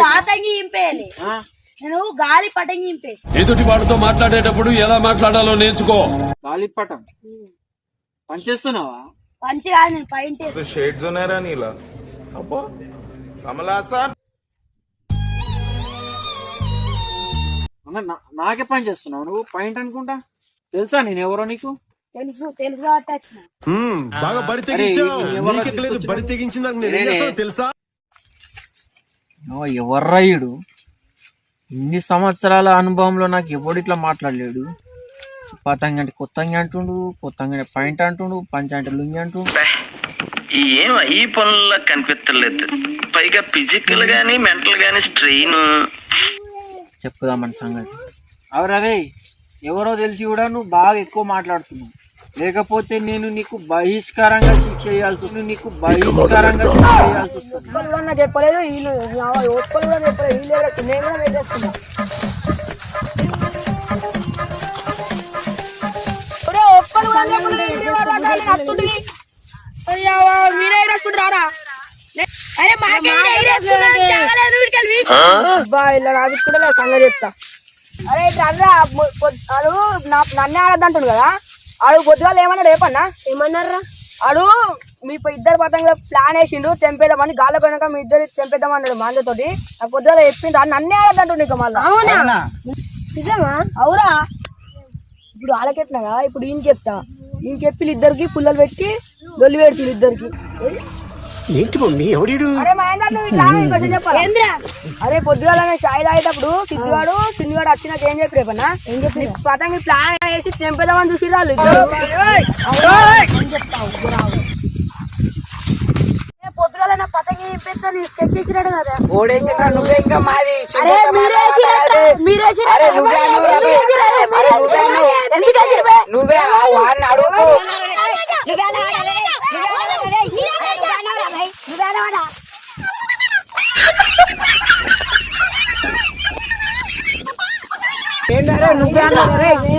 పాతంగి ఇంపేయాలి నేను గాలి పటంగి ఇంపేసి ఎదుటి వాడితో మాట్లాడేటప్పుడు ఎలా మాట్లాడాలో నేర్చుకో. గాలిపటం పని చేస్తున్నావా? పంచి కాదు నేను పైంటే షేడ్స్ ఉన్నారా నీలా. అబ్బో కమలాసన్ నా- నాకే పని చేస్తున్నావు. నువ్వు పాయింట్ అనుకుంటా? తెలుసా నేను ఎవరో నీకు? తెలుసు తెలుగు బాగా బరి తెగించావు. అరే, బరి తెగించిన నేను తెలుసా? ఎవర్రయ్యుడు? ఇన్ని సంవత్సరాల అనుభవంలో నాకు ఎవడు ఇట్లా మాట్లాడలేడు? పతంగి అంటే కొత్తంగి అంటుండు కొత్తంగి అంటే పాయింట్ అంటుండు పంచ అంటే లుంగి అంటుండు. ఏం ఈ పనుల్లో కనిపించలేదు పైగా ఫిజికల్ గానీ మెంటల్ గానీ స్ట్రెయిన్ చెప్పుదామని సంగతి. అవరరే ఎవరో తెలిసి కూడా నువ్వు బాగా ఎక్కువ మాట్లాడుతున్నావు. లేకపోతే నేను నీకు బహిష్కారంగా శిక్ష చేయాల్సి వస్తుంది. నీకు బహిష్కారంగా శిక్ష చేయాల్సి వస్తుంది. చెప్పలేదు వీళ్ళు కూడా చెప్పలేదు. వీళ్ళు నేను కూడా పెట్టేస్తున్నా సంగతి చెప్తా. అరే ఇట్లా నన్నే ఆడద్దంటుండు కదా? ఆడు పొద్దుగాలు ఏమన్నాడు రేపన్నా ఏమన్నారా ఆడు మీ ఇద్దరు పతంగా ప్లాన్ వేసిండు తెంపేద్దామని గాల్లో పోయినాక మీ ఇద్దరు తెంపేద్దామన్నాడు మా అందరితోటి. నాకు పొద్దుగాల చెప్పిండు ఆడు నన్నే ఆడద్దంటుండు ఇంకా మళ్ళీ. అవునా? నిజమా? అవురా. ఇప్పుడు వాళ్ళకి చెప్పినా కదా ఇప్పుడు ఈయనకి చెప్తా. ఈయన చెప్పి ఇద్దరికి పుల్లలు పెట్టి లొల్లి పెడుతుంది ఇద్దరికి. ఏంటి మమ్మీ? ఎవడీడు అరే పొద్దుగాల షాయి తాగేటప్పుడు సిద్ధివాడు సిద్ధివాడు వచ్చినాక ఏం చెప్పి రేపన్నా ఏం చెప్పి పతంగి ప్లాన్ వేసి తెంపేదామని చూసి వాళ్ళు ఇద్దరు. ఏం చెప్తావు? గురావు. ఏ, పొద్దుగాల నా పతంగి పెద్ద స్కెచ్ ఇచ్చినాడు కదా. ఓడేసినా నువ్వే ఇంకా మాది. నువ్వే నువ్వే? నువ్వే ఆ వాడిని అడుగు. ఎందుకు ప్లాన్ వేసి.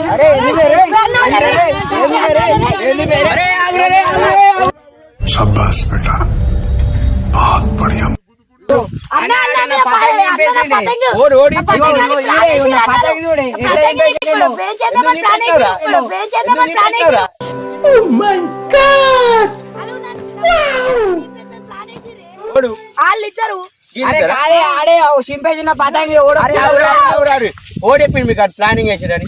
నింపేస్తావురా? వాళ్ళిద్దరు అరే కాదే ఆడే చింపేసిన పతంగి ఓడు మీకు ప్లానింగ్ వేసాడని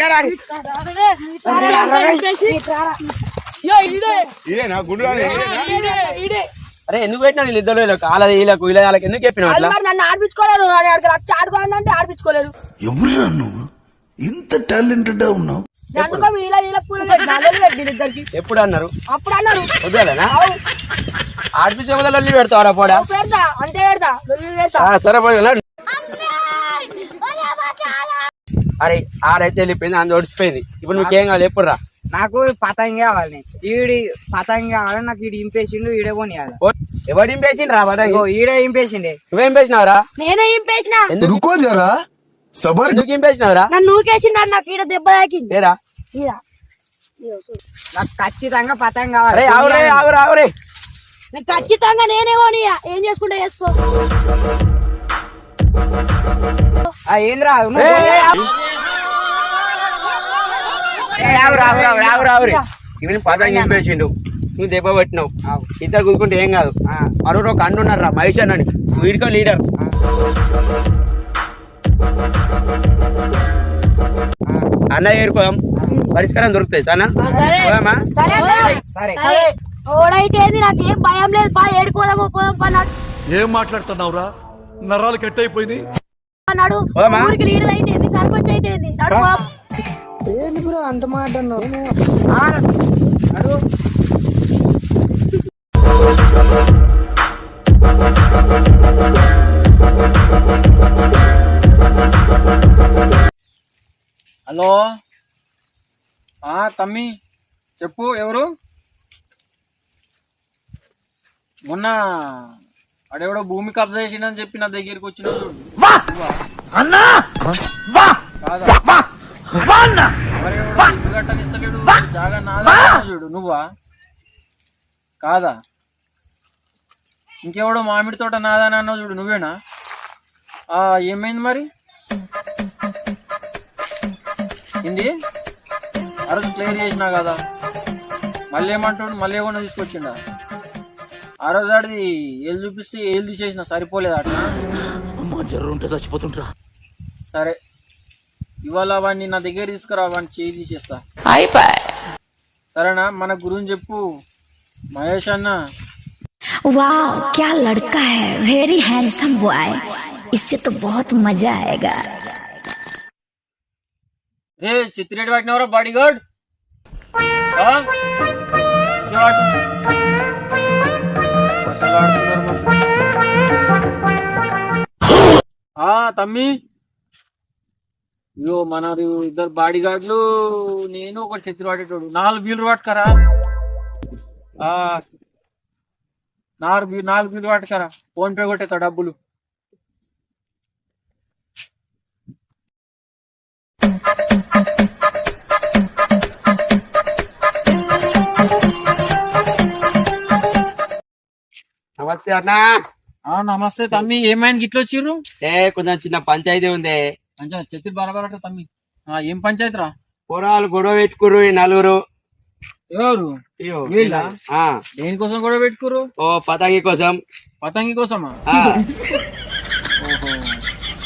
గాడు. అరే ఎందుకు పెట్టినా వీళ్ళు ఇద్దరు వీళ్ళకి? వాళ్ళది వీళ్ళకు వీళ్ళ వాళ్ళకి ఎందుకు చెప్పినావు వాళ్ళు అట్లా నన్ను ఆడిపించుకోలేరు ఆడుకోవాలంటే ఆడిపించుకోలేరు ఎవరురా నువ్వు? ఇంత టాలెంటెడ్ ఉన్నావు. ఎప్పుడు అన్నారు? అప్పుడు అన్నారు. వద్దాలేనా ఆడిపించే వల్ల లొల్లి పెడతావరా పోడా? "ఓ పెడతా అంతే పెడతా లొల్లి పెడతా. ఆ, సరే పోయి. అరే ఆడైతే వెళ్ళిపోయింది అందు ఒడిచిపోయింది ఇప్పుడు నీకేం కావాలి ఎప్పుడు రా నాకు పతంగి కావాలి. ఈడి పతంగి కావాలి నాకు ఈడు ఇంపేసిండు ఈడే కొనియాలి ఓ, ఎవడు ఇంపేసిండు రా ఇగో ఈడే ఇంపేసిండే. నువ్వేం నేనే ఇంపేసిన. ఎందుకు? రుకో జరా సబర్ ఎందుకు ఇంపేసినావురా? నన్ను నాకు ఈడ దెబ్బ తాకింది. లేరా ఈడ. నాకు ఖచ్చితంగా పతంగి కావాలి. ఆగురే ఆగురా ఆగురే. ఖచ్చితంగా నేనే కొనియా ఏం చేసుకుంటా చేసుకో. ఏంద్రా? ఆగురా. ఇవన్నీ పదంగి ఇంపేసిండు నువ్వు దెబ్బ పెట్టినావు. ఇద్దరు కూకుంటే ఏం కాదు. మరొకరు ఒక అన్ను ఉన్నారా మహేష్ అన్నని. వీడికో లీడర్. అన్న ఏరుకోదాం. పరిష్కారం దొరుకుతాయి సరే. ఓడైతే ఏంది? నాకు ఏం భయం లేదు. బా ఏడుకోదాము పోదాం. ఏం మాట్లాడుతున్నావురా? నరాలు కట్ అయిపోయినాయి అన్నాడు? ఊరికి లీడర్ అయితే సర్పంచ్ అయితే ఏంది నడు రా. బాబు. ఆ, అడుగు హలో? ఆ తమ్మి చెప్పు ఎవరు? మొన్న అడెవడో భూమి కబ్జా చేసిండని చెప్పి నా దగ్గరికి వచ్చిన కట్టనిస్తలేడు జాగా నాదా చూడు నువ్వా? కాదా? ఇంకెవడో మామిడి తోట నాదని అన్నావు చూడు నువ్వేనా? ఆ, ఏమైంది మరి? ఏంది? రోజు క్లియర్ చేసినా కదా. మళ్ళీ ఏమంటాడు మళ్ళీ ఏమన్నా తీసుకొచ్చిండా? ఆ రోజు ఆడిది ఏళ్ళు చూపిస్తే ఏళ్ళు తీసేసిన సరిపోలేదు అట్లా సరే ఇవాళ వాడిని నా దగ్గర తీసుకురా వాడిని చేయి తీసేస్తా సరేనా మన గురువుని చెప్పు మహేష్ అన్న वाह क्या लड़का है वेरी हैंडसम बॉय इससे तो बहुत मजा आएगा రే చిత్తిరెడ్డి పట్టినవరా బాడీ గార్డ్ తమ్మి. ఇగో మన ఇద్దరు బాడీ గార్డులు నేను ఒక చెత్తి పట్టేటోడు నాలుగు వీలు పట్టుకరా నాలుగు నాలుగు వీలు పట్టుకరా ఫోన్ పే కొట్టేతా డబ్బులు. నమస్తే అన్న. ఆ, నమస్తే తమ్మి. ఏమైంది గిట్ల వచ్చిర్రు? ఏ కొంచెం చిన్న పంచాయతీ ఉంది. పంచాయత్ చెత్తి బరాబర్ అట్ట తమ్మి. ఆ, ఏం పంచాయతీ రా పొరాలు గొడవ పెట్టుకుర్రు ఈ నలుగురు. ఎవరు? దేనికోసం కూడా పెట్టుకురు ఓ పతంగి కోసం. పతంగి కోసమా? ఆ, ఓహో.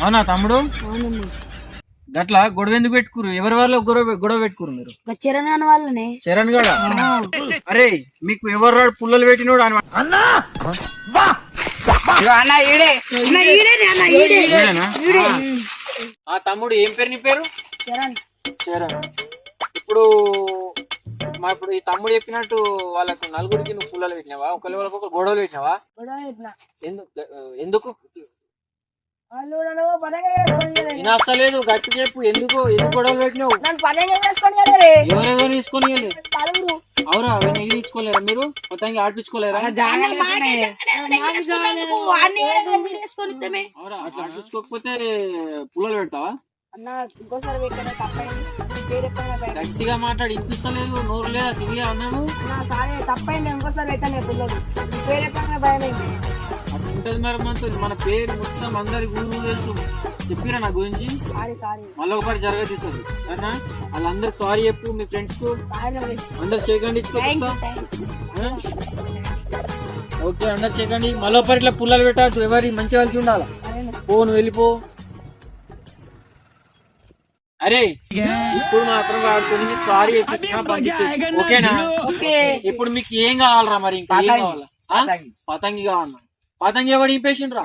అవునా తమ్ముడు? గట్ల గొడవ ఎందుకు పెట్టుకురు ఎవరి వల్ల గొడవ గొడవ పెట్టుకురు మీరు? చరణ్ వాళ్ళనే. చరణ్ గడ? అరే మీకు ఎవరు రాడు పుల్లలు పెట్టినోడు అని? ఆ. తమ్ముడు ఏం పేరు నీ పేరు? చరణ్. చరణ్. ఇప్పుడు మా ఇప్పుడు ఈ తమ్ముడు చెప్పినట్టు వాళ్ళకు నలుగురికి నువ్వు పుల్లలు పెట్టినావా? ఒకరి వాళ్ళకి ఒక గొడవలు పెట్టినావా? గొడవ పెట్టిన. ఎందుకు? ఎందుకు వాళ్ళు నన్ను పతంగా వేసుకొని కదా. వినస్తలేదు గట్టి చెప్పు. ఎందుకు ఎందుకు గొడవలు పెట్టినావు? నన్ను. ఎవరెవరు తీసుకొని నలుగురు అవురా అవన్నీ ఎగిరించుకోలేరా మీరు? మొత్తానికి ఆడిపించుకోలేరా? అట్లా ఆడిపించుకోకపోతే పుల్లలు పెడతావా. గట్టిగా మాట్లాడి ఇప్పిస్తలేదు నోరు లేదా తిరిగి అన్నాను. అన్న సారీ తప్పైంది ఇంకోసారి పెట్టాను పిల్లలు. పేరు ఎప్పుడైనా భయమైంది ఉంటుంది మరి మనతో మన పేరు మొత్తం అందరి ఊరు తెలుసు. చెప్పిరా నా గురించి? Sorry sorry. మళ్ళీ ఒకటి జరగదీస్తుంది సరేనా? వాళ్ళందరికి సారీ చెప్పు మీ ఫ్రెండ్స్కు. సారీ అందరు చేయకండి ఓకే అందరు చేయకండి మళ్ళీ ఒకటి ఇట్లా పుల్లలు పెట్టాల్సి ఎవరి మంచి కలిసి ఉండాలి పో నువ్వు వెళ్ళిపో. అరే ఇప్పుడు మాత్రం వాడుకొని సారీ చెప్పించిన పంపించేసి ఓకేనా? ఓకే. ఇప్పుడు మీకు ఏం కావాలరా మరి? ఇంకా ఏం పతంగి. కావాలా? పతంగి. పతంగి కావాలన్నా పతంగి ఎవడు ఇంపేసిండ్రా?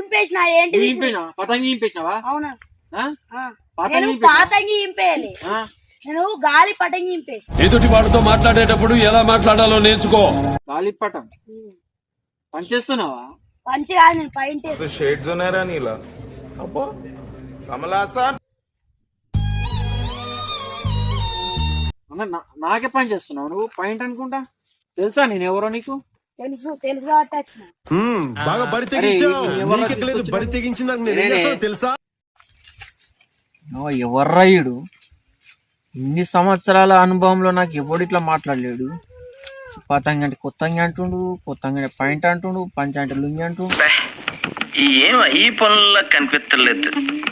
ఇంపేసిన ఏంటి ఇంపేనా పతంగి ఇంపేసినావా? అవునా. ఆ? ఆ. పతంగి నేను? పాతంగి ఇంపేయాలి. ఆ? నేను గాలి పటంగి ఇంపేసి ఎదుటి వాడితో మాట్లాడేటప్పుడు ఎలా మాట్లాడాలో నేర్చుకో. గాలిపటం పనిచేస్తున్నావా పంచి కాదు నేను పైన షేడ్స్ ఉన్నారా నీలా? అబ్బా. కమలాసన్ అన్న, నా- నాకే పని చేస్తున్నావు. నువ్వు పాయింట్ అనుకుంటా? తెలుసా నేను ఎవరో నీకు? తెలుసు తెలుసు కాబట్టి వచ్చిన హ్మ్, బాగా బరి తెగించావు. బరి తెగించిందాక నేను ఏం చేస్తానో తెలుసా? నువ్వు ఎవర్రాయుడు ఇన్ని సంవత్సరాల అనుభవంలో నాకు ఎవడు ఇట్లా మాట్లాడలేడు? పతంగి అంటే కొత్తంగి అంటుండు కొత్తంగి అంటే పాయింట్ అంటుండు పంచ అంటే లుంగి అంటుండు. ఏం ఈ పనుల్లో కనిపించలేదు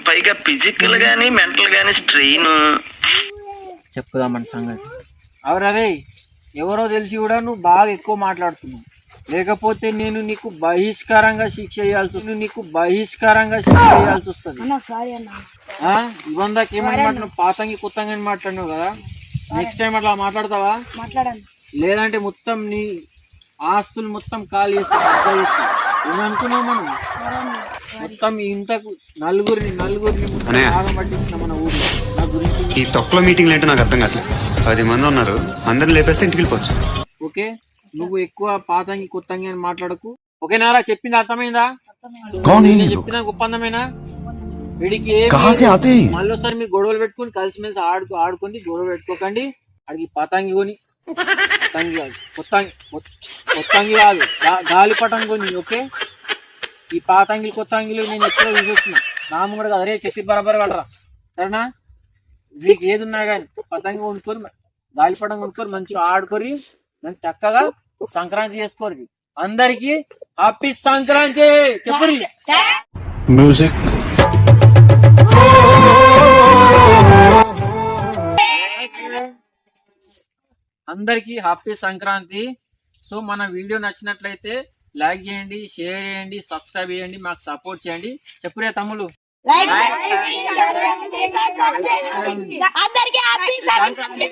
పైగా ఫిజికల్ గానీ మెంటల్ గానీ స్ట్రెయిన్ చెప్పుదామని సంగతి. అవరే ఎవరో తెలిసి కూడా నువ్వు బాగా ఎక్కువ మాట్లాడుతున్నావు. లేకపోతే నేను నీకు బహిష్కారంగా శిక్ష చేయాల్సి వస్తుంది. నీకు బహిష్కారంగా శిక్ష చేయాల్సి వస్తుంది. అన్న సారీ అన్న. ఆ? ఇవన్ దాకా ఏమని పాతంగి కొత్తంగా అని మాట్లాడినావు కదా? నెక్స్ట్ టైం అట్లా మాట్లాడతావా? మాట్లాడాను లేదంటే మొత్తం నీ ఆస్తులు మొత్తం ఖాళీ చేస్తా కబ్జా చేస్తా. ఏమనుకున్నావు మనం? మొత్తం ఇంతకు నలుగురిని నలుగురిని పట్టించిన మన ఊర్లో నా గురించి ఈ తొక్కలో మీటింగ్లు ఏంటో నాకు అర్థం కావట్లేదు. పది మంది ఉన్నారు. అందరిని లేపేస్తే ఇంటికి వెళ్ళిపోవచ్చు. ఓకే? నువ్వు ఎక్కువ పాతంగి కొత్తంగి అని మాట్లాడకు. ఓకేనారా చెప్పింది అర్థమైందా? చెప్పిన ఒప్పందమేనా వీడికి మళ్ళీసారి మీరు గొడవలు పెట్టుకుని కలిసిమెలిసి ఆడుకు ఆడుకోండి గొడవలు పెట్టుకోకండి. అడిగి పాతంగి కొని. పతంగి కాదు కొత్తంగి కొత్తంగి కాదు గాలి పటం కొని ఓకే? ఈ పాతంగిలు కొత్తంగిలు నేను ఎక్కడ చూస్తున్నా నా ముంగడు అదే చెప్పి బరాబర్ వెళ్ళరా సరేనా? వీడికి ఏది ఉన్నా కానీ పతంగి కొనుక్కొని గాలిపటం కొనుక్కొని మంచిగా ఆడుకొని మంచి చక్కగా సంక్రాంతి చేసుకోరు. అందరికి హ్యాపీ సంక్రాంతి. చెప్పురి. మ్యూజిక్ అందరికి హ్యాపీ సంక్రాంతి. సో మన వీడియో నచ్చినట్లయితే లైక్ చేయండి షేర్ చేయండి సబ్స్క్రైబ్ చేయండి మాకు సపోర్ట్ చేయండి. చెప్పురే అందరికీ హ్యాపీ సంక్రాంతి.